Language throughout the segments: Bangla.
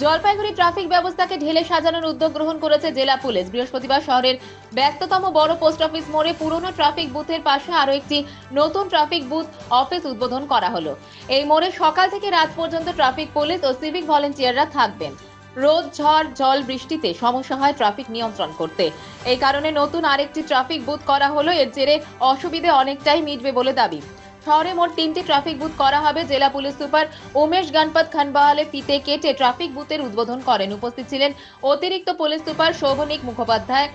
জলপাইগুড়ি ট্রাফিক ব্যবস্থাকে ঢেলে সাজানোর উদ্যোগ গ্রহণ করেছে জেলা পুলিশ। বৃহস্পতিবার শহরের ব্যস্ততম বড় পোস্ট অফিস মোড়ে পুরনো ট্রাফিক বুথের পাশে আরও একটি নতুন ট্রাফিক বুথ অফিস উদ্বোধন করা হলো। এই মোড়ে সকাল থেকে রাত পর্যন্ত ট্রাফিক পুলিশ ও সিভিক ভলেন্টিয়াররা থাকবেন। রোদ, ঝড়, জল, বৃষ্টিতে সমস্যা হয় ট্রাফিক নিয়ন্ত্রণ করতে। এই কারণে নতুন আরেকটি ট্রাফিক বুথ করা হলো। এর জেরে অসুবিধে অনেকটাই মিটবে বলে দাবি। শহরে মোট তিনটি ট্রাফিক বুথ করা হবে। জেলা পুলিশ সুপার উমেশ গণপত খানবাহালে ফিতে কেটে ট্রাফিক বুথের উদ্বোধন করেন, উপস্থিত ছিলেন অতিরিক্ত police super Shobhanik Mukhopadhyay,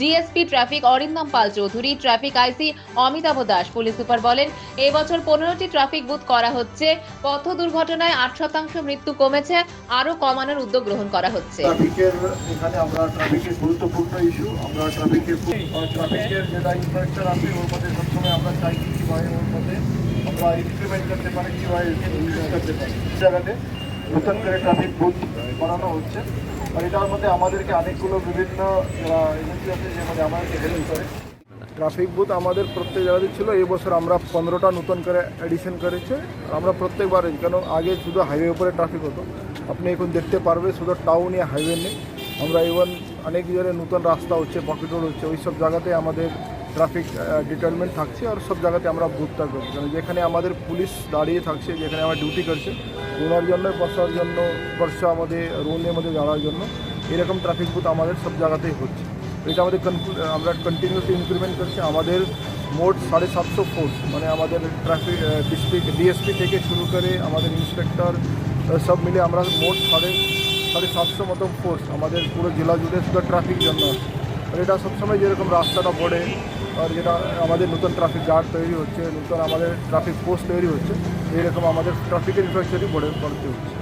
DSP traffic Arindam Pal Chowdhury traffic IC Amitabh Das. Police super বলেন, এবছর পনেরোটি ট্রাফিক বুথ করা হচ্ছে। পথ দুর্ঘটনায় আট শতাংশ মৃত্যু কমেছে, আরও কমানোর উদ্যোগ গ্রহণ করা হচ্ছে। ট্রাফিকের এখানে আমরা ট্রাফিকের গুরুত্বপূর্ণ ইস্যু আমরা ট্রাফিকের ট্রাফিকের যেটা ইনফ্রাস্ট্রাকচার আছে, ওর মধ্যে সবসময় আমরা চাই আমরা ইমপ্লিমেন্ট করতে পারি, কীভাবে ইউজ করতে পারি। জায়গাতে নতুন করে ট্রাফিক বুথ বানানো হচ্ছে। আর এটার মধ্যে আমাদেরকে অনেকগুলো বিভিন্ন এজেন্সি আছে মধ্যে আমাদেরকে ট্রাফিক বুথ আমাদের প্রত্যেক জায়গাতে ছিল। এবছর আমরা পনেরোটা নতুন করে এডিশন করেছে। আমরা প্রত্যেকবার কেন আগে শুধু হাইওয়ে উপরে ট্রাফিক হতো। আপনি এখন দেখতে পারবে, শুধু টাউন হাইওয়ে নেই। আমরা ইভেন অনেক জায়গায় নতুন রাস্তা হচ্ছে পকেট রোড হচ্ছে ওই সব জায়গাতে আমাদের ট্রাফিক ডিটেলমেন্ট থাকছে আর সব জায়গাতে আমরা বুথটা থাকব। কারণ যেখানে আমাদের পুলিশ দাঁড়িয়ে থাকছে, যেখানে আমরা ডিউটি করছে, ওনার জন্য, বসার জন্য, বর্ষা আমাদের রুমের মধ্যে যাওয়ার জন্য এরকম ট্রাফিক বুথ আমাদের সব জায়গাতেই হচ্ছে। এটা আমাদের আমরা কন্টিনিউসলি ইনক্রিমেন্ট করছি। আমাদের মোট সাড়ে সাতশো ফোর্স মানে আমাদের ট্রাফিক ডিস্ট্রিক্ট ডিএসপি থেকে শুরু করে আমাদের ইন্সপেক্টর সব মিলে আমরা মোট সাড়ে সাড়ে সাতশো মতো ফোর্স আমাদের পুরো জেলা জুড়ে শুধু ট্রাফিক জন্য আর এটা সবসময় যেরকম রাস্তাটা পড়ে আর যেটা আমাদের নতুন ট্রাফিক গার্ড তৈরি হচ্ছে, নতুন আমাদের ট্রাফিক পোস্ট তৈরি হচ্ছে, এইরকম আমাদের ট্রাফিকের ইনফ্রাস্ট্রাকচারই বড়ে পড়তে হচ্ছে।